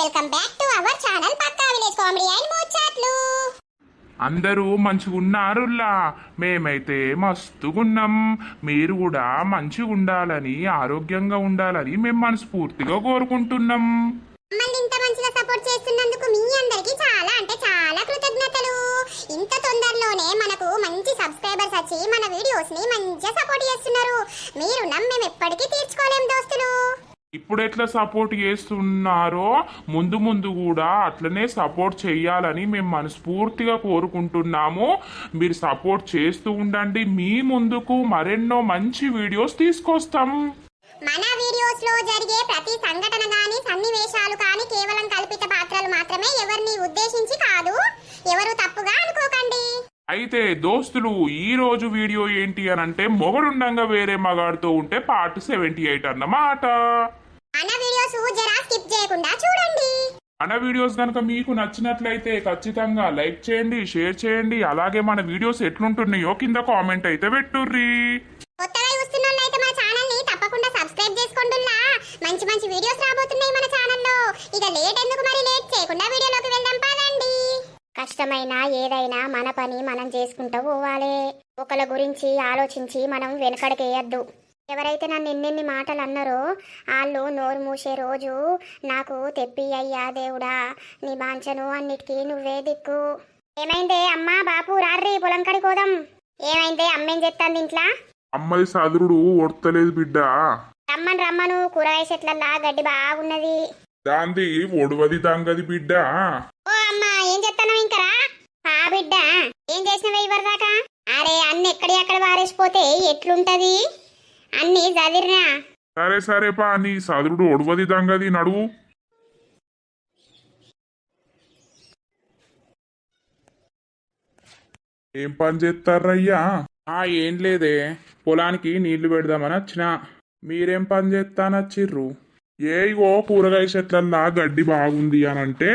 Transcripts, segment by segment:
Welcome back to our channel Pakka village comedy and ముచ్చట్లు. అందరూ మంచిగున్నారులా మేమైతే మస్తుగున్నాం. మీరు కూడా మంచిగా ఉండాలని ఆరోగ్యంగా ఉండాలని మేము మనస్ఫూర్తిగా కోరుకుంటున్నాం. మమ్మల్ని ఇంత మంచిగా సపోర్ట్ చేస్తున్నందుకు మీ అందరికి చాలా అంటే చాలా కృతజ్ఞతలు. ఇంత తొందరలోనే మనకు మంచి సబ్స్క్రైబర్స్ వచ్చి మన వీడియోస్ని మంచిగా సపోర్ట్ చేస్తున్నారు. మీరు మేము ఎప్పటికీ తీర్చుకోలేం దోస్తులు. ఇప్పుడు ఎట్లా సపోర్ట్ చేస్తున్నారో ముందు ముందు కూడా అట్లనే సపోర్ట్ చేయాలని మేము మనస్ఫూర్తిగా కోరుకుంటున్నాము. మీరు సపోర్ట్ చేస్తూ ఉండండి. మీ ముందుకు మరెన్నో మంచి వీడియోస్ తీసుకొస్తాం. మన వీడియోస్లో జరిగే ప్రతి సంఘటన గాని సన్నివేశాలు కానీ కేవలం కల్పిత పాత్రలు మాత్రమే ఎవరిని ఉద్దేశించి కాదు ఎవరు తప్పుగా అనుకోకండి. అయితే దోస్తులు ఈ రోజు వీడియో ఏంటి అని అంటే మొగడుండంగా వేరే మగాడితో ఉంటే పార్ట్ సెవెంటీ ఎయిట్ అన్నమాట. వీడియోస్ జరా స్కిప్ చేయకుండా చూడండి. మన వీడియోస్ కనుక మీకు నచ్చినట్లయితే ఖచ్చితంగా లైక్ చేయండి షేర్ చేయండి. అలాగే మన వీడియోస్ ఎట్లుంటున్నాయో కింద కామెంట్ అయితే పెట్టుర్రి. కొత్తగా చూస్తున్న అయితే మన ఛానల్ని తప్పకుండా సబ్స్క్రైబ్ చేసుకోండిలా మంచి మంచి వీడియోస్ రాబోతున్నాయి మన ఛానల్లో ఇక లేట్ ఎందుకు మరి లేట్ చేయకుండా వీడియోలోకి వెళ్దాం పదండి. కష్టమైన ఏదైనా మన పని మనం చేసుకుంటూ పోవాలి. ఒకళ్ళ గురించి ఆలోచించి మనం వెనకడికేయద్దు. ఎవరైతే నన్ను ఎన్నెన్ని మాటలు అన్నారో వాళ్ళు నోరు మూసే రోజు నాకు తెప్పి అయ్యా దేవుడా నీ బాంచను అన్నిటికీ నువ్వే దిక్కు. ఏమైందే అమ్మా బాపు రార్రి పొలం కడికి పోదాం. ఏమైందే అమ్మేం చెప్తాంది ఇంట్లో? అమ్మాయి సదురుడు ఒడతలేదు బిడ్డ. రమ్మను రమ్మను కూరగాయ చెట్లల్లా గడ్డి బాగున్నది. దాంది ఒడవది దంగది బిడ్డ. ఓ అమ్మా ఏం చెప్తాను ఇంకరా? ఆ బిడ్డ ఏం చేసినవే ఇవరిదాకా అరే అన్ని ఎక్కడి అక్కడ వారేసిపోతే ఎట్లుంటది? అన్ని చదిరినా సరే సరే పా నీ సదురుడు ఒడవది దంగది నడువు ఏం పని చేస్తారయ్యా ఆ ఏం లేదే. పొలానికి నీళ్ళు పెడదామని వచ్చిన. మీరేం పని చేస్తానచ్చిర్రు ఏ ఇగో కూరగాయ చెట్లల్లా గడ్డి బాగుంది అని అంటే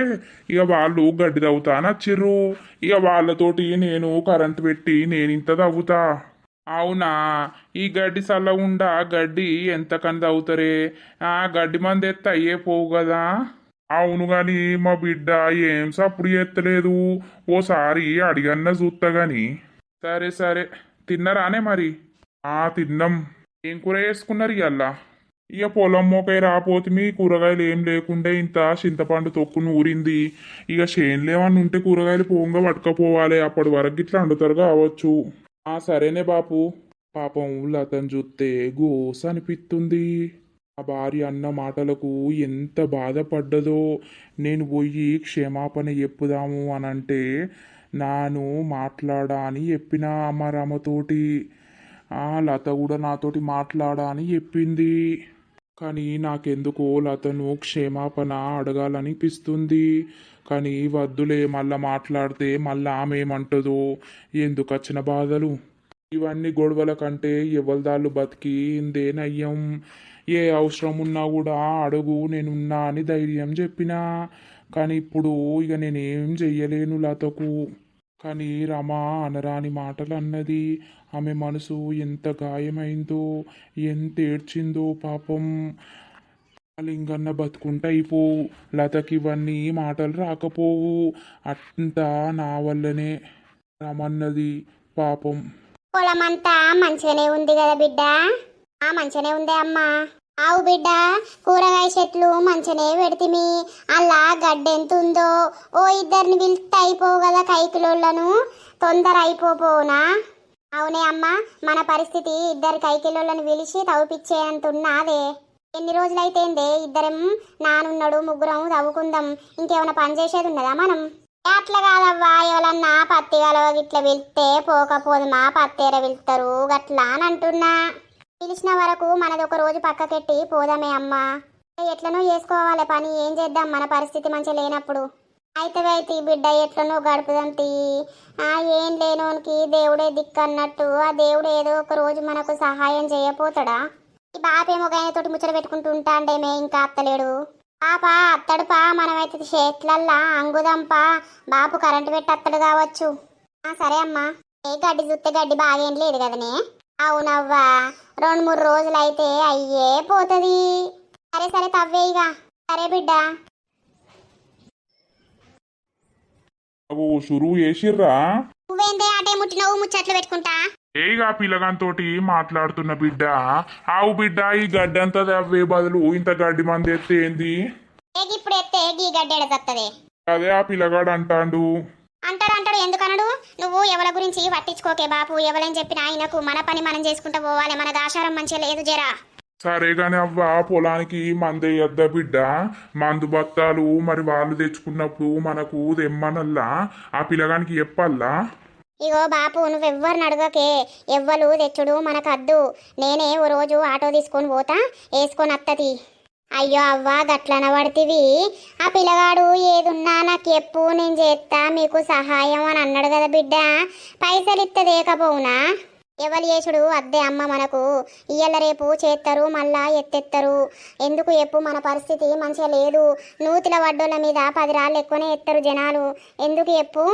ఇక వాళ్ళు గడ్డి తవ్వుతానచ్చిర్రు ఇక వాళ్ళతోటి నేను కరెంట్ పెట్టి నేను ఇంత తవ్వుతా. అవునా? ఈ గడ్డి సల్లగుండా గడ్డి ఎంతకంది అవుతారే ఆ గడ్డి మంది ఎత్తే అయ్యే పోవు కదా. అవును గాని మా బిడ్డ ఏం సప్పుడు ఎత్తలేదు ఓసారి అడిగన్న చూస్తా గాని. సరే సరే. తిన్నరానే మరి? ఆ తిన్నాం. ఏం కూర వేసుకున్నారు ఇవల్లా ఇక పొలం మొకై రాపోతే మీ కూరగాయలు ఏం లేకుండా ఇంత చింతపండు తొక్కు నూరింది ఇక చేనులు ఉంటే కూరగాయలు పోంగా పట్టుకపోవాలి. అప్పటి వరకు ఇట్లా వండుతారు కావచ్చు. ఆ సరేనే బాపు. పాపం లతను చూస్తే గోస అనిపిస్తుంది ఆ భార్య అన్న మాటలకు ఎంత బాధపడ్డదో. నేను పోయి క్షమాపణ చెప్పుదాము అని అంటే నాను మాట్లాడా అని చెప్పిన అమ్మారమ్మతోటి ఆ లత కూడా నాతోటి మాట్లాడా అని చెప్పింది. కానీ నాకెందుకో లతను క్షమాపణ అడగాలనిపిస్తుంది. కానీ వద్దులే మళ్ళా మాట్లాడితే మళ్ళా ఆమె ఏమంటుందో? ఎందుకు వచ్చిన బాధలు? ఇవన్నీ గొడవల కంటే ఎవరిదాళ్ళు బతికి ఇందేనయ్యం ఏ అవసరం ఉన్నా కూడా అడుగు నేనున్నా అని ధైర్యం చెప్పినా. కానీ ఇప్పుడు ఇక నేనేం చెయ్యలేను లతకు. కానీ రమ అనరాని మాటలు అన్నది ఆమె మనసు ఎంత గాయమైందో ఎంత ఏడ్చిందో పాపం. లింగన్న బతుకుంటే అయిపోవు లతకి ఇవన్నీ మాటలు రాకపోవు. అంతా నా వల్లనే రమన్నది పాపం. పొలమంతా మంచిగానే ఉంది కదా బిడ్డ? ఆ మంచిగానే ఉంది అమ్మా. ఆవు బిడ్డ కూరగాయ చెట్లు మంచిగానే పెడితిమి. అలా గడ్డెంతుందో? ఓ ఇద్దరిని పిలిస్తే అయిపోవు కదా కైకిలోళ్ళను. తొందర అయిపోపోనా అవునే అమ్మా మన పరిస్థితి ఇద్దరు కైకిలోళ్ళను పిలిచి తవ్వుపిచ్చేంత ఉన్నదే ఎన్ని రోజులైతేందే ఇద్దరం నానున్నాడు ముగ్గురం తవ్వుకుందాం ఇంకేమైనా పని చేసేది ఉన్నదా మనం అట్లా కాదవ్వా ఎవరన్నా పత్తి గలవ గిట్ల వెళ్తే పోకపోదుమా పత్తేర వెళ్తారు గట్లా అని అంటున్నా. పిలిచిన వరకు మనది ఒక రోజు పక్కకెట్టి పోదామే అమ్మా. ఎట్లనో చేసుకోవాలి పని ఏం చేద్దాం మన పరిస్థితి మంచి లేనప్పుడు. అయితే అయితే ఈ బిడ్డ ఎట్లనో గడుపుదాం తీ. ఆ ఏం లేనోనికి దేవుడే దిక్కు అన్నట్టు ఆ దేవుడు ఏదో ఒక రోజు మనకు సహాయం చేయపోతాడా ఈ బాపేమో తోటి ముచ్చట పెట్టుకుంటూ ఉంటాండేమే ఇంకా అత్తలేడు. పాప అత్తడుపా మనమైతే చేతులల్లా అంగుదంపా. బాపు కరెంటు పెట్టి అత్తడు కావచ్చు. సరే అమ్మా. ఏ గడ్డి చూస్తే గడ్డి బాగేం లేదు కదనే అవునవ్వా. రెండు మూడు రోజులైతే అయ్యే పోతుంది. సరే సరే తవ్వేయిగా సరే బిడ్డ. నువ్వేందే అటే ముట్టినవు ముచ్చట్లు పెట్టుకుంటా? ఏగా పిల్లగాంతోటి మాట్లాడుతున్న బిడ్డ? ఆవు బిడ్డ ఈ గడ్డంతా అవ్వే బదులు ఇంత గడ్డి మంది ఎత్తే ఏంది? ఏగి ఇప్పుడు ఎత్తే గీ గడ్డెడ తత్తదే అదే ఆ పిల్లగాడు అంటాండు. అంటాడు అంటాడు ఎందుకనడు? నువ్వు ఎవరి గురించి పట్టించుకోకే బాపు. ఎవరని చెప్పిన ఆయనకు మన పని మనం చేసుకుంటూ పోవాలి. మన దాశారం మంచిగా లేదు జరా. సరే గాని అవ్వ పొలానికి మందేయద్దా బిడ్డ? మందు బత్తాలు మరి వాళ్ళు తెచ్చుకున్నప్పుడు మనకు తెమ్మనల్లా? ఆ పిల్లగానికి చెప్పల్లా ఇగో బాపు నువ్వెవ్వరిని అడగకే. ఎవ్వలు తెచ్చుడు మనకద్దు. నేనే ఓ రోజు ఆటో తీసుకొని పోతా వేసుకొని అత్తది. అయ్యో అవ్వ గట్లన పడితివి. ఆ పిల్లగాడు ఏదున్నా నాకు ఎప్పు నేను చేస్తా మీకు సహాయం అని అన్నాడు కదా బిడ్డ. పైసలు ఇత్తదేకపోవునా ఎవరు చేసుడు? అద్దే అమ్మ మనకు. ఇయ్యాల రేపు చేస్తారు మళ్ళా ఎత్తెత్తరు. ఎందుకు చెప్పు మన పరిస్థితి మంచిగా లేదు. నూతిల వడ్డోళ్ళ మీద పది రాళ్ళు ఎక్కువనే ఎత్తరు జనాలు. ఎందుకు చెప్పు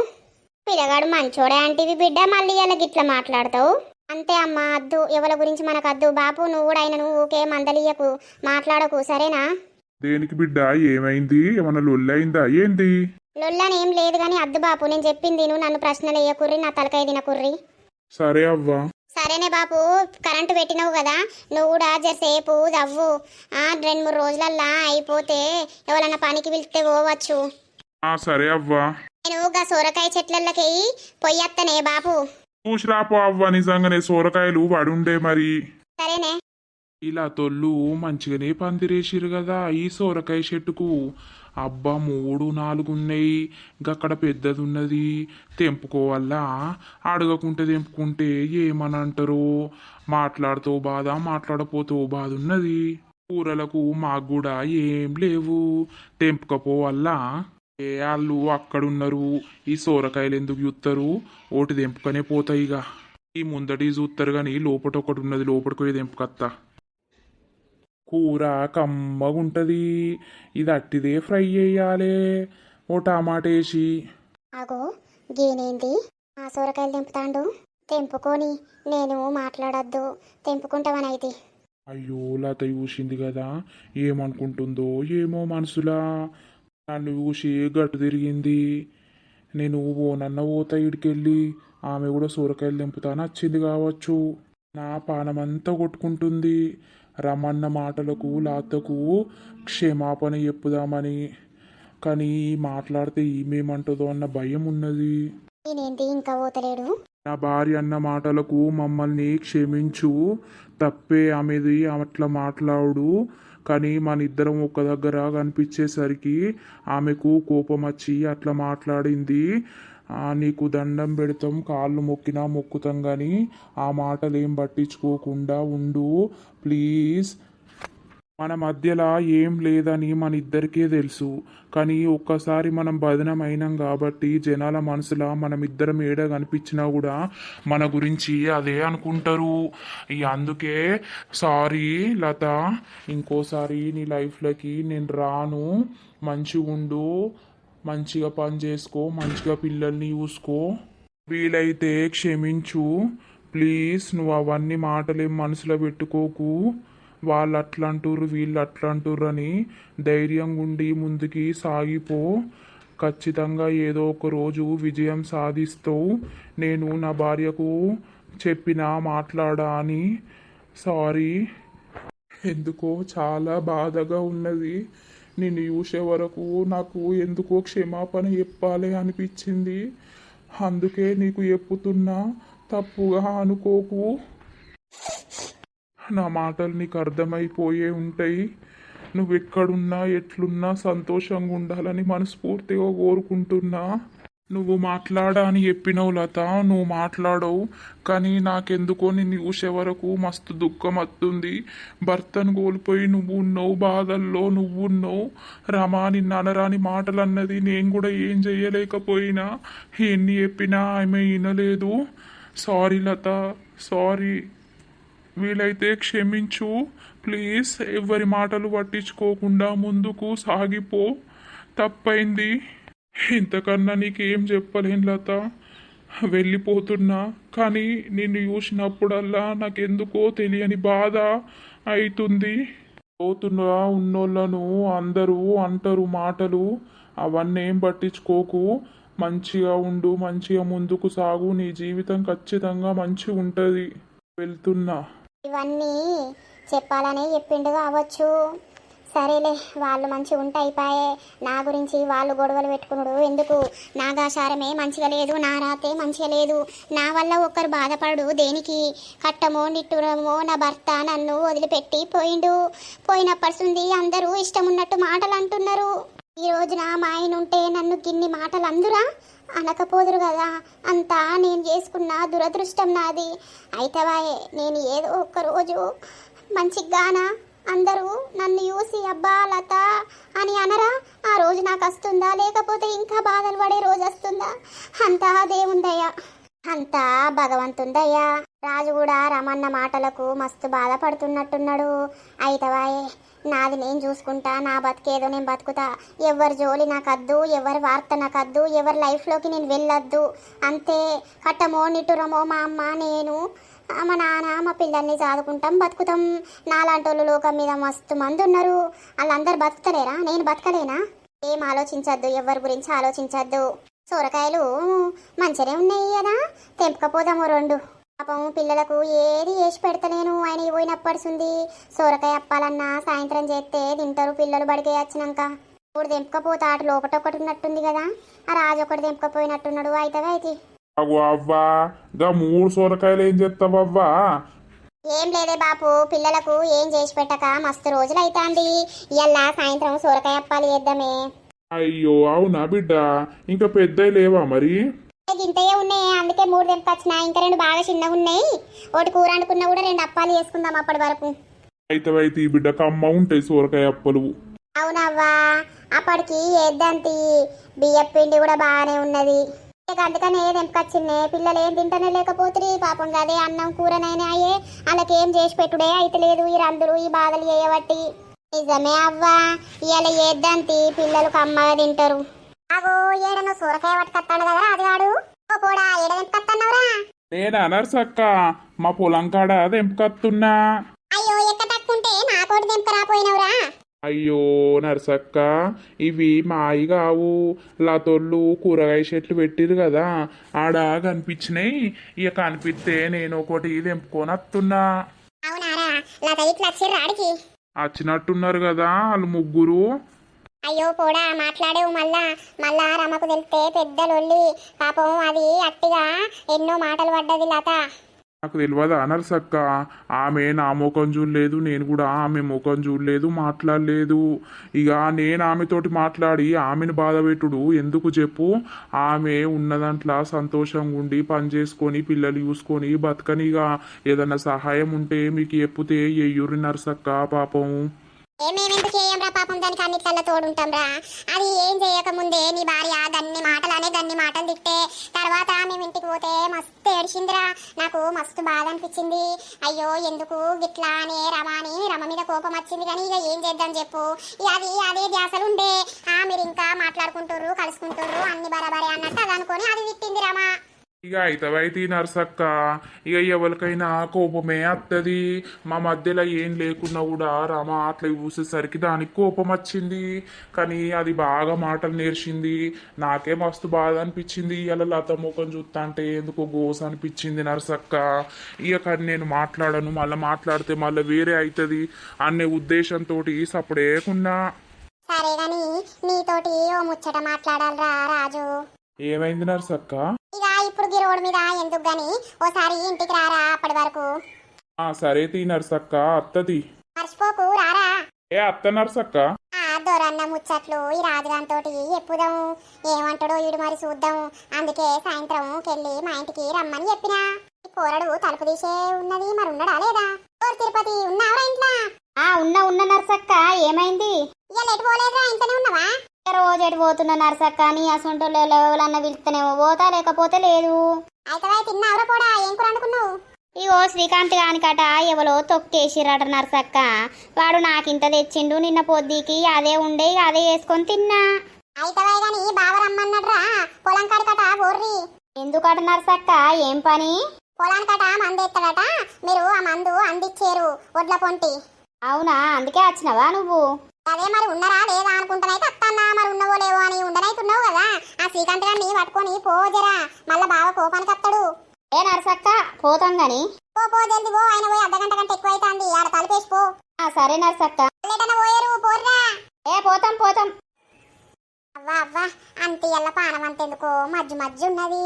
పిల్లగాడు మంచోడే అంటివి బిడ్డ మళ్ళీ ఇలా గిట్ల మాట్లాడతావు? అంతే అమ్మా అద్దు. ఎవరి గురించి మనకు అద్దు బాపు నువ్వు కూడా ఆయన నువ్వు ఊకే మందలియకు మాట్లాడకు సరేనా? దేనికి బిడ్డ ఏమైంది? ఏమన్నా లొల్లైందా ఏంది? లొల్లని ఏం లేదు కానీ అద్దు బాపు నేను చెప్పింది నువ్వు నన్ను ప్రశ్నలు వేయకుర్రి నా తలకాయ తినకుర్రి. సరే అవ్వ. సరేనే బాపు కరెంటు పెట్టినావు కదా నువ్వు కూడా జరసేపు దవ్వు ఆ రెండు మూడు రోజులల్లా అయిపోతే ఎవరన్నా పనికి పిలిస్తే పోవచ్చు. సరే అవ్వ. నేను గా సొరకాయ చెట్లకి పొయ్యత్తనే బాపు చూసిరాపో అవ్వ నిజంగానే సోరకాయలు పడుండే మరి. సరేనే. ఇలా తొల్లు మంచిగానే పందిరేసిరు కదా ఈ సోరకాయ చెట్టుకు. అబ్బా మూడు నాలుగు ఉన్నాయి గక్కడ పెద్దది ఉన్నది తెంపుకోవాలా? అడగకుంటే తెంపుకుంటే ఏమని అంటారు మాట్లాడుతూ బాధ మాట్లాడపోతూ బాధ ఉన్నది కూరలకు మాకు కూడా ఏం లేవు. తెంపుకపోవాలా? ఏ వాళ్ళు అక్కడున్నారు? ఈ సోరకాయలు ఎందుకు చూస్తారు ఓటి తెంపుకనే పోతాయిగా ఈ ముందటి చూస్తారు కానీ లోపట ఒకటి ఉన్నది లోపలికి పోయి తెంపుకత్తా. కూర కమ్మగుంటది. ఇది అట్టిదే ఫ్రై చేయాలి. ఓ టమాటా వేసి. గీనేంది? ఆ సొరకాయలు తెంపుతాండు? తెంపుకొని నేను మాట్లాడద్దు. తెంపుకుంటావనైతే. అయ్యో లత చూసింది కదా. ఏమనుకుంటుందో ఏమో మనసులా. నన్ను చూసి గట్టు తిరిగింది? నేను ఓనన్న పోతా ఇడికెళ్ళి ఆమె కూడా సూరకాయలు దింపుతాను వచ్చింది కావచ్చు. నా పానమంతా కొట్టుకుంటుంది. రమన్న మాటలకు లాతకు క్షమాపణ చెప్పుదామని. కానీ మాట్లాడితే ఏమేమంటుందో అన్న భయం ఉన్నది. నేనేంటి ఇంకా పోతలేడు? నా భార్య అన్న మాటలకు మమ్మల్ని క్షమించు. తప్పే ఆమెది అట్లా మాట్లాడు. కానీ మన ఇద్దరం ఒక దగ్గర కనిపించేసరికి ఆమెకు కోపం వచ్చి అట్లా మాట్లాడింది. నీకు దండం పెడతాం కాళ్ళు మొక్కినా మొక్కుతాం కానీ ఆ మాటలు ఏం పట్టించుకోకుండా ఉండు. ప్లీజ్. మన మధ్యలో ఏం లేదని మన ఇద్దరికే తెలుసు. కానీ ఒక్కసారి మనం బదనం అయినాం కాబట్టి జనాల మనసులో మనం ఇద్దరం ఏడ కనిపించినా కూడా మన గురించి అదే అనుకుంటారు. అందుకే సారీ లత ఇంకోసారి నీ లైఫ్లోకి నేను రాను. మంచిగా ఉండు మంచిగా పని చేసుకో మంచిగా పిల్లల్ని చూసుకో. వీలైతే క్షమించు. ప్లీజ్ నువ్వు అవన్నీ మాటలేం మనసులో పెట్టుకోకు. వాళ్ళు అట్లా అంటుర్రు వీళ్ళు అట్లా అంటుర్రు అని ధైర్యంగా ఉండి ముందుకి సాగిపో. ఖచ్చితంగా ఏదో ఒక రోజు విజయం సాధిస్తావు నేను నా భార్యకు చెప్పిన మాట్లాడా అని. సారీ. ఎందుకో చాలా బాధగా ఉన్నది. నిన్ను చూసే వరకు నాకు ఎందుకో క్షమాపణ చెప్పాలి అనిపించింది. అందుకే నీకు చెప్పుతున్నా తప్పుగా అనుకోకు. నా మాటలు నీకు అర్థమైపోయే ఉంటాయి. నువ్వు ఎక్కడున్నా ఎట్లున్నా సంతోషంగా ఉండాలని మనస్ఫూర్తిగా కోరుకుంటున్నా. నువ్వు మాట్లాడా అని చెప్పినవు లత నువ్వు మాట్లాడవు. కానీ నాకెందుకో నిన్ను చూసే వరకు మస్తు దుఃఖం వస్తుంది. భర్తను కోల్పోయి నువ్వు ఉన్నావు బాధల్లో నువ్వు ఉన్నావు. రమా నిన్న అనరాని మాటలు అన్నది నేను కూడా ఏం చేయలేకపోయినా ఎన్ని చెప్పినా ఆమె వినలేదు. సారీ లత సారీ వీలైతే క్షమించు. ప్లీజ్ ఎవరి మాటలు పట్టించుకోకుండా ముందుకు సాగిపో. తప్పైంది. ఇంతకన్నా నీకేం చెప్పలేను లత. వెళ్ళిపోతున్నా కానీ నిన్ను చూసినప్పుడల్లా నాకెందుకో తెలియని బాధ అవుతుంది పోతున్నా ఉన్నోళ్ళను? అందరూ అంటారు మాటలు. అవన్నీ ఏం పట్టించుకోకు. మంచిగా ఉండు మంచిగా ముందుకు సాగు. నీ జీవితం ఖచ్చితంగా మంచిగా ఉంటుంది వెళ్తున్నా. ఇవన్నీ చెప్పాలనే చెప్పిండు కావచ్చు. సరేలే వాళ్ళు మంచిగా ఉంటే అయిపోయే. నా గురించి వాళ్ళు గొడవలు పెట్టుకున్నాడు ఎందుకు? నాగాచారమే మంచిగా లేదు నా రాతే మంచిగా లేదు. నా వల్ల ఒక్కరు బాధపడు దేనికి? కట్టమో నిట్టురమో నా భర్త నన్ను వదిలిపెట్టి పోయిండు. పోయినప్పటి నుండి అందరూ ఇష్టం ఉన్నట్టు మాటలు అంటున్నారు. ఈ రోజున మా ఆయన ఉంటే నన్ను గిన్ని మాటలు అందురా? అనకపోదురు కదా. అంతా నేను చేసుకున్న దురదృష్టం నాది. అయితవాయే నేను ఏదో ఒక్క రోజు మంచిగానా? అందరూ నన్ను చూసి అబ్బా లత అని అనరా? ఆ రోజు నాకు వస్తుందా? లేకపోతే ఇంకా బాధలు పడే రోజు వస్తుందా? అంతా దేవుందయ్యా అంతా భగవంతుందయ్యా. రాజు కూడా రమన్న మాటలకు మస్తు బాధపడుతున్నట్టున్నాడు. అయితవాయే నాది నేను చూసుకుంటా నా బతికేదో నేను బతుకుతా. ఎవరి జోలి నాకద్దు ఎవరి వార్త నాకద్దు ఎవరి లైఫ్లోకి నేను వెళ్ళొద్దు. అంతే. కట్టమో నిటురమో మా అమ్మ నేను మా నాన్న మా పిల్లల్ని చదువుకుంటాం బతుకుతాం. నాలాంటి వాళ్ళు లోకం మీద మస్తు మంది ఉన్నారు వాళ్ళందరూ బతుకుతలేరా? నేను బతకలేనా? ఏం ఆలోచించద్దు ఎవరి గురించి ఆలోచించద్దు. సొరకాయలు మంచిగానే ఉన్నాయి కదా. తెంపకపోదాము రెండు. పాపం పిల్లలకు ఏది వేసి పెడతలేను ఆయన పోయినప్పటిసుంది సొరకాయ అప్పాలన్నా సాయంత్రం చేస్తే తింటారు పిల్లలు బడికి వచ్చినాక. ఇప్పుడు తెంపకపోతే ఆట లోపట ఒకటి ఉన్నట్టుంది కదా. ఆ రాజు ఒకటి తెంపకపోయినట్టున్నాడు. అయితే అయితే. అగో అవ్వా గా మూడు సొరకాయలు ఏం ఏం లేదే బాపు పిల్లలకు ఏం చేసి పెట్టక మస్తు రోజులు అవుతాంది ఇవాళ సాయంత్రం సొరకాయ అప్పాలు చేద్దామే. అయ్యో అవునా బిడ్డ? ఇంకా పెద్దవి లేవా మరి? గింతయే ఉన్నాయి? అందుకే మూడు తెంపొచ్చిన. ఇంకా రెండు బాగా చిన్నగా ఉన్నాయి. ఒకటి కూర అనుకున్నా కూడా రెండు అప్పాలు చేసుకుందాం అప్పటి వరకు. అయితే అయితే ఈ బిడ్డ కమ్మ ఉంటాయి సొరకాయ అప్పలు. అవునవ్వా అప్పటికి వేద్దాంతి బియ్యం పిండి కూడా బాగానే ఉన్నది. అందుకని ఏ తెంపకొచ్చిందే పిల్లలు ఏం తింటనే లేకపోతే పాపం అదే అన్నం కూరనైనా అయ్యే. వాళ్ళకి ఏం చేసి పెట్టుడే అయితే లేదు. ఈ రందులు ఈ బాధలు చేయబట్టి. నిజమే అవ్వా. ఇవాళ ఏద్దాంతి. పిల్లలు కమ్మగా తింటారు. అగో ఏడను సూరకాయ పట్టుకొస్తాడు కదా రాజుగాడు. ఓ కూడా ఏడ తెంపుకొస్తున్నావురా నేను అనర్సక్క మా పొలం కాడ తెంపుకత్తున్నా. అయ్యో ఎక్క తక్కుంటే నా కోటి తెంపరాపోయినవురా అయ్యో నర్సక్క ఇవి మాయి కావు. లతోళ్ళు కూరగాయ చెట్లు పెట్టిరు కదా ఆడ కనిపించినాయి. ఇక కనిపిస్తే నేను ఒకటి తెంపుకొని వస్తున్నా అవునారా లత ఇట్లా వచ్చిర్రు ఆడికి. వచ్చినట్టున్నారు కదా వాళ్ళు ముగ్గురు. అయ్యో పోడా మాట్లాడేవు మళ్ళా. మళ్ళా రమకు తెలిస్తే పెద్ద లొల్లి పాపం అది అట్టిగా ఎన్నో మాటలు పడ్డది లత. నాకు తెలియదా నర్సక్క ఆమె నా ముఖం చూడలేదు నేను కూడా ఆమె ముఖం చూడలేదు మాట్లాడలేదు. ఇక నేను ఆమెతోటి మాట్లాడి ఆమెను బాధ పెట్టుడు ఎందుకు చెప్పు? ఆమె ఉన్నదంట్లా సంతోషంగా ఉండి పని చేసుకొని పిల్లలు చూసుకొని బతకనిగా. ఏదన్నా సహాయం ఉంటే మీకు ఎప్పితే ఎయ్యూరి నర్సక్క పాపం? ఏమేమెందుకు చేయంరా పాపం దానికి అన్నిట్లలో తోడుంటాం రా. అది ఏం చేయక ముందే నీ భార్య దాన్ని మాటలు అనే దాన్ని మాటలు తిట్టే. తర్వాత మేము ఇంటికి పోతే మస్తు ఏడిచిందిరా. నాకు మస్తు బాధ అనిపించింది. అయ్యో ఎందుకు గిట్లా అనే రమ అని రమ మీద కోపం వచ్చింది కానీ ఇక ఏం చేద్దాం చెప్పు. అది అదే ధ్యాసలు ఉండే ఆ మీరు ఇంకా మాట్లాడుకుంటారు కలుసుకుంటారు అన్ని బరాబరే అన్నట్టు అది అనుకొని అది తిట్టింది రమ. ఇక అయితవైతే నర్సక్క ఇక ఎవరికైనా కోపమే వస్తుంది మా మధ్యలో ఏం లేకున్నా కూడా రమ అట్లా చూసేసరికి దానికి కోపం వచ్చింది. కానీ అది బాగా మాటలు నేర్చింది. నాకే మస్తు బాధ అనిపించింది. ఇలా లత ముఖం చూస్తా అంటే ఎందుకో గోస అనిపించింది నర్సక్క. ఇక కానీ నేను మాట్లాడను. మళ్ళీ మాట్లాడితే మళ్ళీ వేరే అవుతుంది అనే ఉద్దేశంతో సప్పుడేకున్నా సరే కానీ నీతోటి ఓ ముచ్చట మాట్లాడాలిరా రాజు. ఏమైంది నర్సక్క ఇక ఇప్పుడు ఈ రోడ్డు మీద ఎందుకు గాని ఓసారి ఇంటికి రారా అప్పటి వరకు. ఆ సరే తీ నర్సక్క అత్తది. మర్చిపోకు రారా. ఏ అత్త నర్సక్క ఆ దొరన్న ముచ్చట్లు ఈ రాజుగాంతోటి ఎప్పుదాం ఏమంటాడో ఈడు మరి చూద్దాం అందుకే సాయంత్రం కెళ్ళి మా ఇంటికి రమ్మని చెప్పినా. ఈ కూరడు తలుపు తీసే ఉన్నది మరి ఉన్నాడా లేదా? ఓ తిరుపతి ఉన్నావా ఇంట్లో? ఆ ఉన్న ఉన్న నర్సక్క ఏమైంది? ఇవాళ ఎటు పోలేదురా ఇంట్లోనే ఉన్నావా? రోజు ఎటు పోతున్న నర్సక్క నీ అసొంటోళ్ళు ఎవరన్నా పిలుస్తేనేమో పోతా లేకపోతే లేదు. అయితే తిన్నావురా పోడా? ఏం కూర అనుకున్నావు ఇగో శ్రీకాంత్ గానికట ఎవలో తొక్కేసిరట నర్సక్క. వాడు నాకింత తెచ్చిండు నిన్న పొద్దుకి అదే ఉండే అదే వేసుకొని తిన్నా. అయితే గాని బావ రమ్మన్నాడ్రా పొలం కాడికట బోర్రి ఎందుకట నర్సక్క? ఏం పని? పొలానికట మందు ఎత్తాడట. మీరు ఆ మందు అందిచ్చారు ఒడ్ల పొంటి. అవునా? అందుకే వచ్చినవా నువ్వు? అదే మరి ఉన్నారా లేదా అనుకుంటానైతే అత్తన్నా మరి ఉన్నవో లేవో అని ఉండనైతే ఉన్నావు కదా. ఆ శ్రీకాంత్ గారిని పట్టుకొని పోజరా మళ్ళా బాగా కోపానికి వస్తాడు. ఏ నర్సక్క పోతాం గాని. పో పో జల్ది పో. ఆయన పోయి అర్ధ గంట కంటే ఎక్కువ అవుతుంది ఆడ తలుపేసి పో. ఆ సరే నర్సక్క. పోయారు పోర్రా. ఏ పోతాం పోతాం. అవ్వా అవ్వా అంత ఎల్ల పానం అంతెందుకో? మధ్య మధ్య ఉన్నది.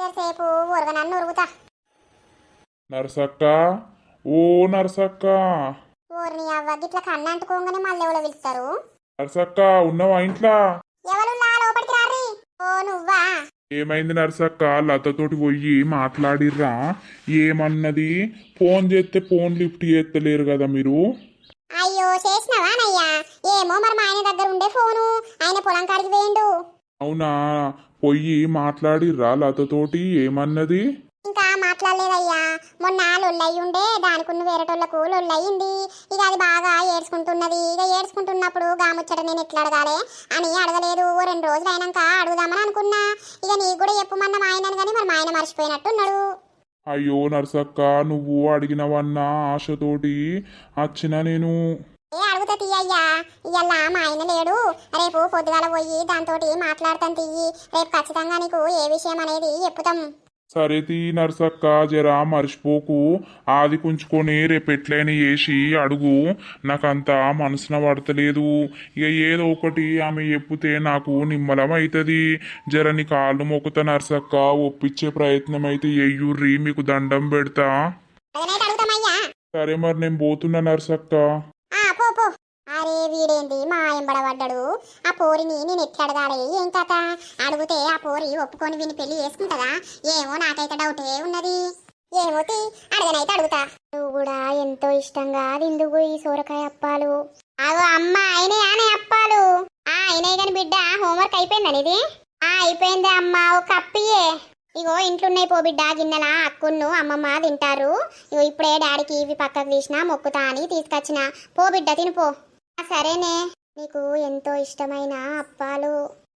జరసేపు ఉరగనన్ను ఉరుగుతా నరసక్క ఓ నరసక్క. ఊరిని అవ్వ గిట్ల కన్ను అంటుకోగానే మళ్ళీ ఎవరో పిలుస్తారు? నరసక్క ఉన్నవా ఇంట్లో? ఎవరు లా లోపలికి రారి ఓ నువ్వా? ఏమైంది నరసక్క? లతతోటి పోయి మాట్లాడిర్రా? ఏమన్నది? ఫోన్ చేస్తే ఫోన్ లిఫ్ట్ చేస్తలేరు కదా మీరు? అయ్యో చేసినవా నయ్యా? ఏమో మరి మా ఆయన దగ్గర ఉండే ఫోను. ఆయన పొలం కాడికి వేయండు అవునా? పొయ్యి మాట్లాడిర్రా లతతోటి? ఏమన్నది? ఇంకా మాట్లాడలేదయ్యా. మొన్న లొల్లయ్యి ఉండే దానికున్న వేరేటోళ్ళకు లొల్లయ్యింది ఇక అది బాగా ఏడ్చుకుంటున్నది. ఇక ఏడ్చుకుంటున్నప్పుడు గాముచ్చట నేను ఎట్లా అడగాలి? అని అడగలేదు. ఓ రెండు రోజులు అయినాక అడుగుదామని అనుకున్నా. ఇక నీకు కూడా చెప్పమన్న మా ఆయన కానీ మరి మా ఆయన మర్చిపోయినట్టున్నాడు. అయ్యో నరసక్క నువ్వు అడిగినవన్న ఆశతోటి వచ్చిన నేను. ఏ అడుగుతా తీయ్యా ఇయ్యాల మా ఆయన లేడు. రేపు పొద్దుగాల పోయి దాంతో మాట్లాడతాం తీయి రేపు ఖచ్చితంగా నీకు ఏ విషయం అనేది చెప్పుతాం. సరే తీ నరసక్క జరా మర్చిపోకు ఆది కుంచుకొని రేపు ఎట్లయినా చేసి అడుగు. నాకంత మనసున పడతలేదు. ఇక ఏదో ఒకటి ఆమె చెప్పుతే నాకు నిమ్మలం అవుతుంది జర నీ కాళ్ళు మొక్కుతా నరసక్క ఒప్పించే ప్రయత్నం అయితే ఎయ్యుర్రి మీకు దండం పెడతా. సరే మరి నేను పోతున్నా నరసక్క. అరే వీడేంది మా ఎంబడబడ్డాడు. ఆ పోరిని నేను ఎట్లా అడగాలి ఏం కథ? అడిగితే ఆ పోరి ఒప్పుకొని విని పెళ్ళి చేసుకుంటదా? ఏమో నాకైతే డౌటే ఉన్నది. ఏమోతి అడగనైతే అడుగుతా. నువ్వు కూడా ఎంతో ఇష్టంగా తిందుకు ఈ సోరకాయ అప్పాలు. అగో అమ్మ ఆయనే ఆనే అప్పాలు. ఆ ఆయనే కాని బిడ్డ హోంవర్క్ అయిపోయిందని ఇది ఆ అయిపోయింది అమ్మ ఒక కప్పియే. ఇగో ఇంట్లోన్నాయి పో బిడ్డ గిన్నెల అక్కును అమ్మమ్మ తింటారు. ఇగో ఇప్పుడే డాడీకి ఇవి పక్కకు తీసిన మొక్కుతా అని తీసుకొచ్చిన. పో బిడ్డ తినిపో సరేనే. నీకు ఎంతో ఇష్టమైన అప్పాలు.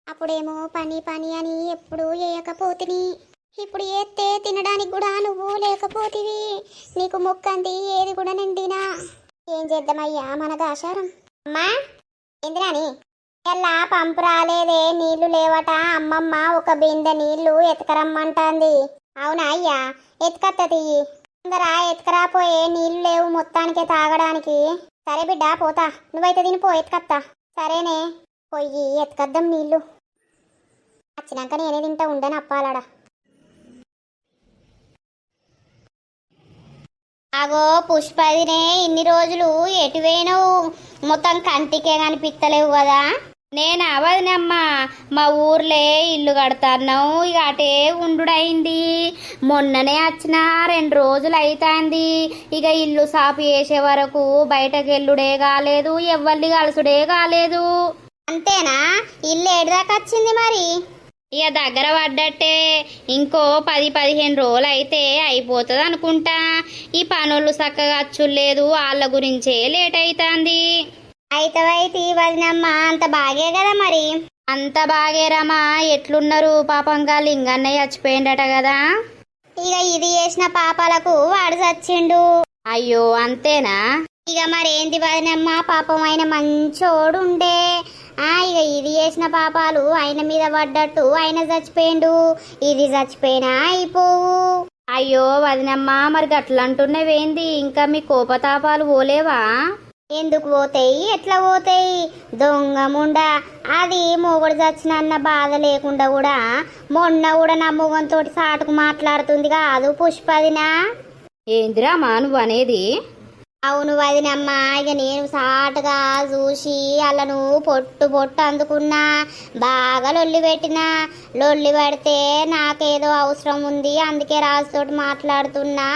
అప్పుడేమో పని పని అని ఎప్పుడు వేయకపోతిని ఇప్పుడు ఏస్తే తినడానికి కూడా నువ్వు లేకపోతివి. నీకు మొక్కంది ఏది కూడా నిండినా. ఏం చేద్దామయ్యా మన దాశారం? అమ్మా ఇంద్రాని ఎలా పంపు రాలేదే నీళ్ళు లేవట. అమ్మమ్మ ఒక బిందె నీళ్ళు ఎతకరమ్మంటాంది. అవునా అయ్యా? ఎతకత్త తీయి తొందర ఎతకరాపోయే నీళ్ళు లేవు మొత్తానికే తాగడానికి. సరే బిడ్డ పోతా. నువ్వైతే దీని పో ఎతకత్తా సరేనే. పొయ్యి ఎతకద్దాం నీళ్ళు. వచ్చినాక నేనే తింటా ఉండని అప్పాలడా. అగో పుష్పదినే ఇన్ని రోజులు ఎటు మొత్తం కంటికే కనిపిస్తలేవు కదా. నేను? అవదనమ్మా మా ఊర్లే ఇల్లు కడతాన్నావు. ఇక అటే ఉండుడైంది. మొన్ననే వచ్చిన రెండు రోజులు అవుతాంది ఇక ఇల్లు సాపు చేసే వరకు బయటకు వెళ్ళుడే కాలేదు ఎవ్వరిని కలుసుడే కాలేదు. అంతేనా? ఇల్లు ఏడుదాకా వచ్చింది మరి? ఇక దగ్గర పడ్డట్టే ఇంకో పది పదిహేను రోజులు అయితే అయిపోతుంది అనుకుంటా. ఈ పనులు చక్కగా అచ్చులేదు వాళ్ళ గురించే లేట్ అవుతుంది అయితవైతే వదినమ్మ అంత బాగే కదా మరి? అంత బాగేరమ్మా ఎట్లున్నారు పాపంగా లింగన్నయ్య చచ్చిపోయిండట కదా? ఇక ఇది చేసిన పాపాలకు వాడు చచ్చిండు. అయ్యో అంతేనా? ఇక మరేంది వదినమ్మ? పాపం ఆయన మంచోడు ఉండే ఆ ఇక ఇది చేసిన పాపాలు ఆయన మీద పడ్డట్టు ఆయన చచ్చిపోయిండు. ఇది చచ్చిపోయినా అయిపోవు. అయ్యో వదినమ్మ మరి గట్లంటున్నవేంది? ఇంకా మీ కోపతాపాలు పోలేవా? ఎందుకు పోతాయి? ఎట్లా పోతాయి? దొంగ ముండ. అది మొగుడు చచ్చిన అన్న బాధ లేకుండా కూడా మొన్న కూడా నా మొగంతో సాటుకు మాట్లాడుతుంది కాదు పుష్పదినా. ఏందిరామా నువ్వు అనేది? అవును వదినమ్మ ఇక నేను సాటుగా చూసి అల్లను పొట్టు పొట్టు అందుకున్నా బాగా లొల్లి పెట్టినా. లొల్లి పెడితే నాకేదో అవసరం ఉంది అందుకే రాజుతోటి మాట్లాడుతున్నా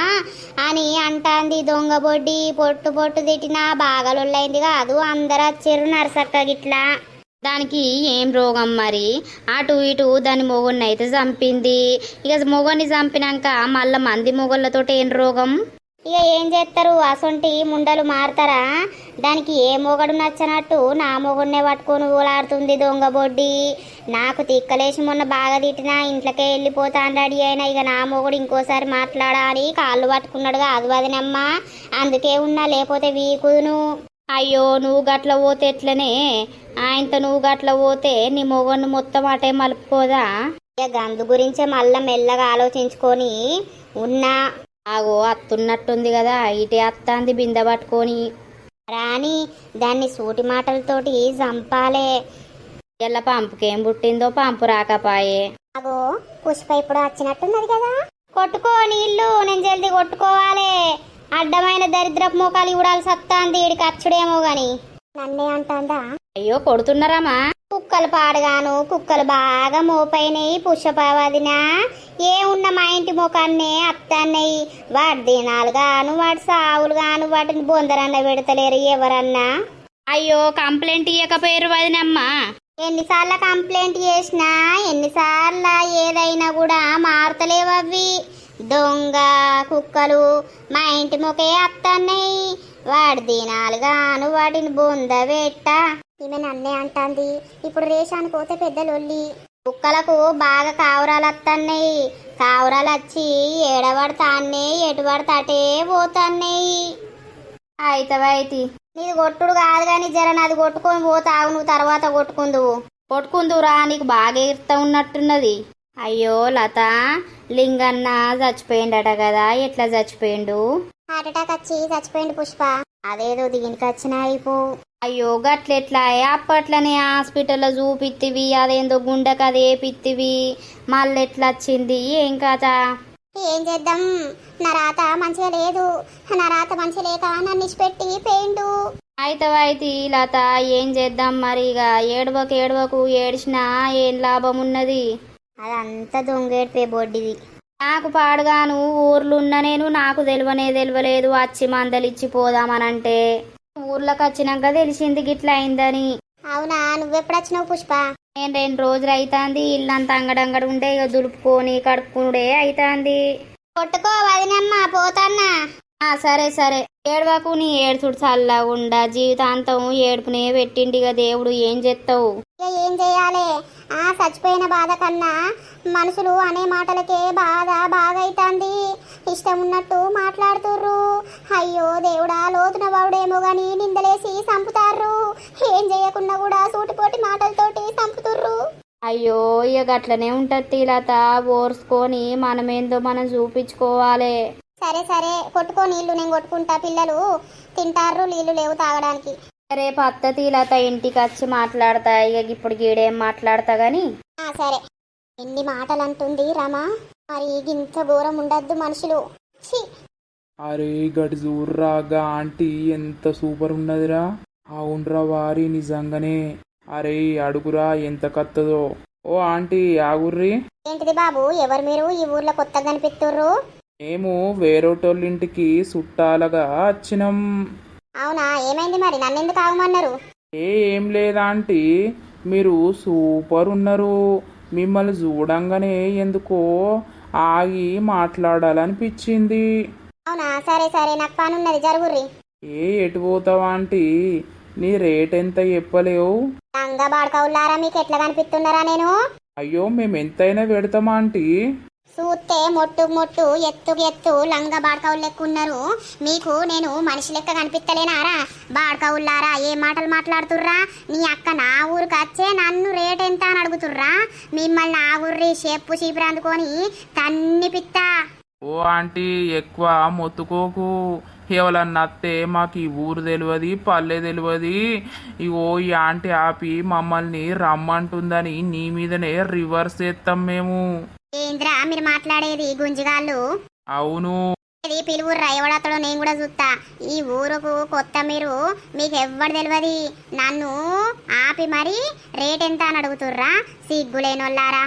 అని అంటాంది దొంగ బొడ్డి. పొట్టు పొట్టు తిట్టినా బాగా లొల్లైంది కాదు అందరు వచ్చారు నరసక్క గిట్లా. దానికి ఏం రోగం మరి? అటు ఇటు దాని మొగుడిని అయితే చంపింది. ఇక మొగని చంపినాక మళ్ళీ మంది మొగళ్ళతో ఏం రోగం? ఇక ఏం చేస్తారు? అసొంటి ముండలు మారుతారా? దానికి ఏ మొగడు నచ్చనట్టు నా మొగుడినే పట్టుకొని ఊలాడుతుంది దొంగ బొడ్డి. నాకు తిక్కలేసి మొన్న బాగా తిట్టినా ఇంట్లోకే వెళ్ళిపోతాను రెడీ అయినా ఇక నా మొగుడు ఇంకోసారి మాట్లాడాలి కాళ్ళు పట్టుకున్నాడు కాదు వదినమ్మా. అందుకే ఉన్నా లేకపోతే వీకును అయ్యో నువ్వు గట్ల పోతే ఎట్లనే? ఆయనతో నువ్వు గట్ల పోతే నీ మొగను మొత్తం అటే మలుపుకోదా? ఇక గందు గురించే మళ్ళా మెల్లగా ఆలోచించుకొని ఉన్నా. ఆగో అత్తున్నట్టుంది కదా ఇటే అత్తాంది బిందె పట్టుకొని. రాని దాన్ని సూటి మాటలతోటి చంపాలే. ఎల్ల పంపుకేం పుట్టిందో పంపు రాకపాయే. అగో పుష్ప ఇప్పుడు వచ్చినట్టున్నది కదా. కొట్టుకో నీళ్ళు నేను జల్దీ కొట్టుకోవాలి. అడ్డమైన దరిద్రపు మోకాలు ఇవ్వడాల్సి వస్తాంది ఈడికి అచ్చుడేమో గాని. నన్నే అంటాందా? అయ్యో కొడుతున్నారామా కుక్కలు పాడగాను కుక్కలు బాగా మోపైనాయి పుష్పవదినా ఏ ఉన్న మా ఇంటి ముఖాన్నే అత్తన్నయి. వాడి దినాలు గాను వాడి సావులు గాను వాటిని బొందరన్న పెడతలేరు ఎవరన్నా. అయ్యో కంప్లైంట్ ఇయ్యకపోయారు వదినమ్మా. ఎన్నిసార్లు కంప్లైంట్ చేసినా ఎన్నిసార్లు ఏదైనా కూడా మారుతలేవు అవి దొంగ కుక్కలు మా ఇంటి మొకే అత్తన్నాయి. వాడి దినాలు గాను వాటిని బొంద పెట్ట ఈమె నన్నే అంటాంది. ఇప్పుడు రేషానికి పోతే పెద్ద లొల్లి కుక్కలకు బాగా కావురాలు వస్తున్నాయి కావురాలు వచ్చి ఏడబడతాన్నే ఎటుబడతాటే పోతున్నాయి అయితవైతి నీది కొట్టుడు కాదు కానీ జర నాది కొట్టుకొని పోతావు నువ్వు తర్వాత కొట్టుకుందువు. కొట్టుకుందువురా నీకు బాగా ఇర్త ఉన్నట్టున్నది. అయ్యో లత లింగన్న చచ్చిపోయిండట కదా ఎట్లా చచ్చిపోయిండు? హార్ట్ అటాక్ వచ్చి చచ్చిపోయింది పుష్ప. అదేదో దీనికి వచ్చిన అయిపో. అయ్యో గట్లెట్లా అప్పట్లనే హాస్పిటల్లో చూపిత్తివి అదేందో గుండెకి అది ఏపిత్తివి మళ్ళీ ఎట్లా వచ్చింది? ఏం కథ? ఏం చేద్దాం? నా రాత మంచిగా లేదు. నా రాత మంచిగా లేక నన్ను ఇచ్చిపెట్టి పోయిండు. అయితవైతి లత? ఏం చేద్దాం మరి ఇక ఏడవకు ఏడవకు ఏడిచినా ఏం లాభం ఉన్నది? అదంతా దొంగేడిపే బొడ్డిది. నాకు పాడుగాను ఊర్లున్న నేను నాకు తెలివనే తెలియలేదు వచ్చి మందలిచ్చి పోదామనంటే ఊర్లోకి వచ్చినాక తెలిసింది గిట్ల అయిందని. అవునా? నువ్వెప్పుడు వచ్చినావు పుష్ప? నేను రెండు రోజులు అవుతాంది ఇల్లంతా అంగడంగడు ఉండే ఇక దులుపుకొని కడుక్కునుడే అవుతాంది కొట్టుకో వదినమ్మ పోతన్నా. సరే సరే. ఏడవకు నీ ఏడుచుడు చల్లగా ఉండ జీవితాంతం ఏడుపునే పెట్టిండి ఇక దేవుడు. ఏం చేస్తావు ఏం చేయాలి? ఆ చచ్చిపోయిన బాధ కన్నా మనుషులు అనే మాటలకే బాధ బాగా అవుతుంది ఇష్టం ఉన్నట్టు మాట్లాడుతుర్రు. అయ్యో దేవుడా లోతున వాడేమో గాని నిందలేసి చంపుతారు ఏం చేయకుండా కూడా సూటిపోటి మాటలతోటి చంపుతుర్రు. అయ్యో ఇక గట్లనే ఉంటది లత ఓర్చుకొని మనమేందో మనం చూపించుకోవాలి. సరే సరే కొట్టుకో నీళ్ళు నేను కొట్టుకుంటా. పిల్లలు తింటారు నీళ్ళు లేవు తాగడానికి. రేపు అత్త లత ఇంటికి వచ్చి మాట్లాడతా. ఇక ఇప్పుడు గీడేం మాట్లాడతా గాని? ఆ సరే. ఎన్ని మాటలు అంటుంది రమా. మరి ఇంత ఘోరం ఉండద్దు మనుషులు. ఛీ! అరే గడి చూర్రాగా ఆంటీ ఎంత సూపర్ ఉన్నదిరా. అవునరా వారి నిజంగానే. అరే అడుగురా ఎంత కత్తదో. ఓ ఆంటీ ఆగుర్రి. ఏంటిది బాబు? ఎవరు మీరు? ఈ ఊర్లో కొత్తగా కనిపిస్తుర్రు మేము వేరేటోళ్ళింటికి చుట్టాలగా వచ్చినాం. అవునా? ఏమైంది మరి? నన్ను ఎందుకు ఆగమన్నారు? ఏ ఏం లేదా ఆంటీ? మీరు సూపర్ ఉన్నారు. మిమ్మల్ని చూడంగానే ఎందుకో ఆగి మాట్లాడాలనిపించింది. అవునా? సరే సరే. నాకు పని ఉన్నది జరుగుర్రి. ఏ ఎటు పోతావా ఆంటీ? నీ రేట్ ఎంత చెప్పలేవు? లంగా బాడకవులారా మీకు ఎట్లా కనిపిస్తున్నారా నేను? అయ్యో మేము ఎంతైనా పెడతామా ఆంటీ. చూస్తే మొట్టు మొట్టు ఎత్తు ఎత్తు లంగా బాడకవులు ఉన్నారు మీకు నేను మనిషి లెక్క కనిపిస్తలేనారా బాడకవుల్లారా ఏ మాటలు మాట్లాడుతుర్రా? నీ అక్క నా ఊరికి వచ్చే నన్ను రేట్ ఎంత అని అడుగుతుర్రా? మిమ్మల్ని ఆ ఊర్రి చెప్పు చీపురు అందుకొని తన్ని పిత్త. ఓ ఆంటీ ఎక్కువ మొత్తుకోకు. ఎవరన్నా నత్తే మాకు ఈ ఊరు తెలియదు పల్లె తెలియదు ఇగో ఈ ఆంటీ ఆపి మమ్మల్ని రమ్మంటుందని నీ మీదనే రివర్స్ చేస్తాం మేము. ఏంద్రా మీరు మాట్లాడేది గుంజిగాళ్ళు? అవును. ఇది పిలువుర్రా ఎవడతడో నేను కూడా చూస్తా ఈ ఊరుకు కొత్త మీరు మీకు ఎవ్వడు తెలియదు నన్ను ఆపి మరి రేట్ ఎంత అని అడుగుతుర్రా? సిగ్గులేనోళ్ళారా?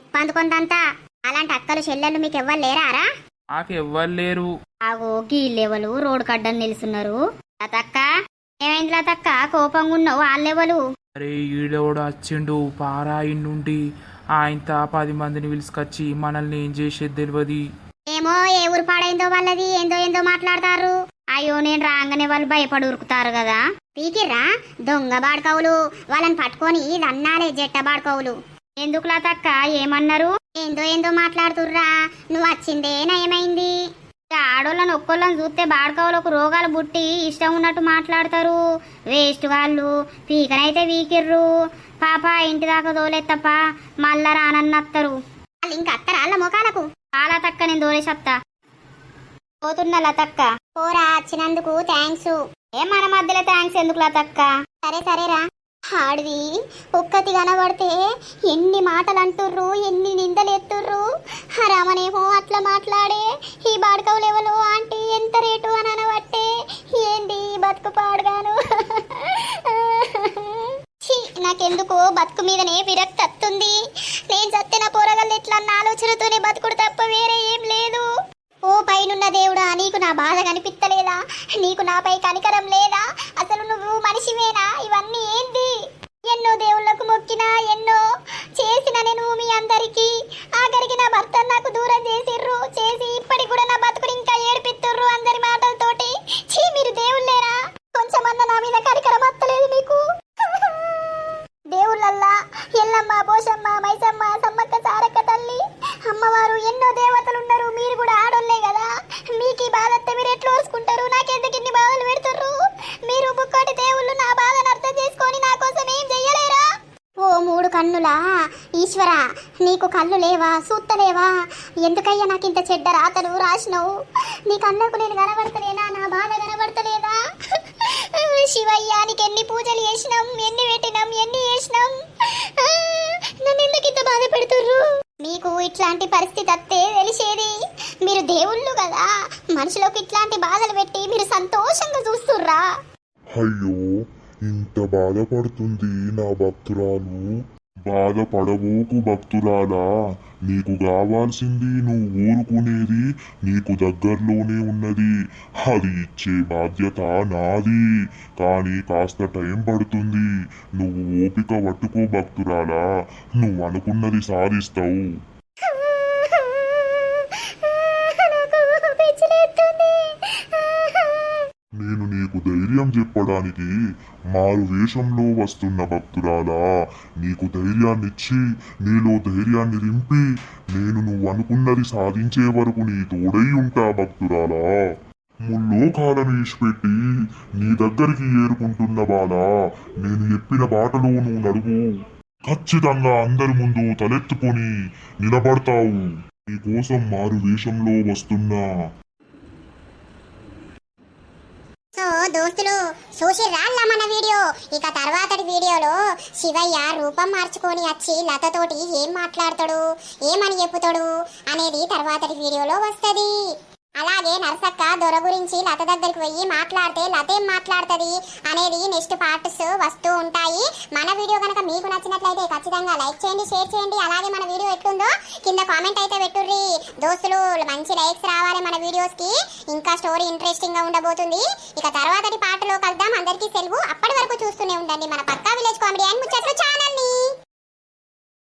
ఎప్పందుకొందంతా అలాంటి అక్కలు చెల్లెళ్ళు మీకు ఎవ్వరు లేరారా? మాకు ఎవ్వరు లేరు. ఆగో గీళ్ళెవలు రోడ్ కడ్డని నిలుస్తున్నారు? లతక్క ఏమైంది లతక్క? కోపంగా ఉన్నావు వాళ్ళెవలు అరే ఈడోడు వచ్చిండు పారా ఇండుండి ఆయన పది మందిని పిలుచుకొచ్చి మనల్ని ఏం చేసేది తెలియదు ఏమో ఏ ఊరు పాడైందో వాళ్ళది ఏందో ఏందో మాట్లాడతారు. అయ్యో నేను రాగానే వాళ్ళు భయపడి ఉరుకుతారు కదా. పీకిర్రా దొంగ బాడుకవులు. వాళ్ళని పట్టుకొని దన్నాలే జట్ట బాడుకవులు. ఎందుకు తక్క ఏమన్నారు? ఏందో ఏందో మాట్లాడుతుర్రా. నువ్వు వచ్చిందే నయమైంది. ఇక ఆడోళ్ళని ఒక్కోళ్ళని చూస్తే బాడకవులకు రోగాలు పుట్టి ఇష్టం ఉన్నట్టు మాట్లాడతారు. వేస్ట్ వాళ్ళు. పీకనైతే వీకిర్రు. పాప ఇంటి దాకా తోలెత్తప్ప మళ్ళా రానన్నత్తరు. వాళ్ళు ఇంకా అత్తరా వాళ్ళ ముఖాలకు? చాలా తక్క నేను తోలేసత్తా పోతున్నా లతక్క. పోరా వచ్చినందుకు థ్యాంక్స్ ఏ మన మధ్యలో థ్యాంక్స్ ఎందుకు లతక్క? సరే సరేరా. ఆడిది ఒక్కతి కనబడితే ఎన్ని మాటలు అంటుర్రు ఎన్ని నిందలు ఎత్తుర్రు రమణేమో అట్లా మాట్లాడే. ఈ బాడకవు లెవెలు ఆంటీ ఎంత రేటు అని అనబట్టే. ఏంది బతుకు పాడుగాను? ఛీ, నాకెందుకో బతుకు మీదనే విరక్తి వస్తుంది నేను చత్తిన పోరగల్లు ఎట్లా అన్న ఆలోచనతోనే బతుకుడు తప్ప వేరే ఏం లేదు. ఓ పైనున్న దేవుడా నీకు నా బాధ కనిపిస్తలేదా నీకు నాపై కనికరం లేదా? అసలు నువ్వు మనిషివేనా? ఇవన్నీ ఏంది? ఎన్నో దేవుళ్ళకు మొక్కినా ఎన్నో చేసిన నేను మీ అందరికి. ఆఖరికి నా భర్త నాకు దూరం చేసిర్రు. చేసి ఇప్పటికి కూడా నా బతుకుని ఇంకా ఏడిపిస్తుర్రు అందరి మాటలతోటి. చీ మీరు దేవుళ్ళేరా కొంచెమన్నా నా మీద కనికరం దేవుళ్ళల్లా. ఎల్లమ్మ పోషమ్మ మైసమ్మ సమ్మక్క సారక్క తల్లి. అమ్మవారు ఎన్నో దేవతలు ఉన్నారు మీరు కూడా ఆడోళ్ళే కదా. మీకు ఈ బాధ వస్తే మీరు ఎట్లా ఓసుకుంటారు నాకెందుకు ఇన్ని బాధలు పెడుతుర్రు? మీరు బుక్కటి దేవుళ్ళు నా బాధను అర్థం చేసుకొని నా కోసం ఏం చెయ్యాలి? మూడు కన్నులా? ఈశ్వర నీకు కళ్ళు లేవా? సూత్తలేవా ఎందుకయ్యా నాకు ఇంత చెడ్డ రాతలు రాసినవు? నీ కళ్ళకు నేను కనబడతలేనా? నా బాధ కనబడతలేదా? శివయ్య నీకు ఎన్ని పూజలు చేసినాం? ఎన్ని పెట్టినాం? ఎన్ని చేసినాం? నన్ను ఎందుకు ఇంత బాధ పెడుతుర్రు? మీకు ఇట్లాంటి పరిస్థితి అత్తే తెలిసేది? మీరు దేవుళ్ళు కదా. మనుషులకు ఇట్లాంటి బాధలు పెట్టి మీరు సంతోషంగా చూస్తుర్రా? అయ్యో ఇంత బాధపడుతుంది నా భక్తురాలు. బాధపడబోకు భక్తురాలా. నీకు కావాల్సింది నువ్వు ఊరుకునేది నీకు దగ్గరలోనే ఉన్నది. అది ఇచ్చే బాధ్యత నాది. కానీ కాస్త టైం పడుతుంది. నువ్వు ఓపిక పట్టుకో భక్తురాలా. నువ్వు అనుకున్నది సాధిస్తావు. నేను నీకు ధైర్యం చెప్పడానికి మారు వేషంలో వస్తున్న భక్తురాలా. నీకు ధైర్యాన్నిచ్చి నీలో ధైర్యాన్ని రింపి నేను నువ్వు అనుకున్నది సాధించే వరకు నీ తోడై ఉంటా భక్తురాలా. ముల్లోకాలను ఇచ్చిపెట్టి నీ దగ్గరికి ఏరుకుంటున్న బాల నేను చెప్పిన బాటలో నువ్వు నడువు. ఖచ్చితంగా అందరి ముందు తలెత్తుకొని నిలబడతావు. నీకోసం మారు వేషంలో వస్తున్నా. దోస్తులు చూసిర్రా అలా మన వీడియో. ఇక తర్వాతటి వీడియోలో శివయ్య రూపం మార్చుకొని వచ్చి లతతోటి ఏం మాట్లాడతాడు ఏమని చెప్పుతాడు అనేది తర్వాతటి వీడియోలో వస్తది. అలాగే నరసక్క దొర గురించి లత దగ్గరికి పోయి మాట్లాడితే లత ఏం మాట్లాడుతుంది అనేది నెక్స్ట్ పార్ట్స్ వస్తూ ఉంటాయి. మన వీడియో కనుక మీకు నచ్చినట్లయితే ఖచ్చితంగా లైక్ చేయండి షేర్ చేయండి. అలాగే మన వీడియో ఎట్లుందో కింద కామెంట్ అయితే పెట్టుర్రి. దోస్తులు మంచి లైక్స్ రావాలి మన వీడియోస్కి. ఇంకా స్టోరీ ఇంట్రెస్టింగ్గా ఉండబోతుంది. ఇక తర్వాతటి పాటలో కలుద్దాం. అందరికీ సెలవు. అప్పటి వరకు చూస్తూనే ఉండండి మన పక్కా విలేజ్ కామెడీ అండ్ ముచ్చట్లు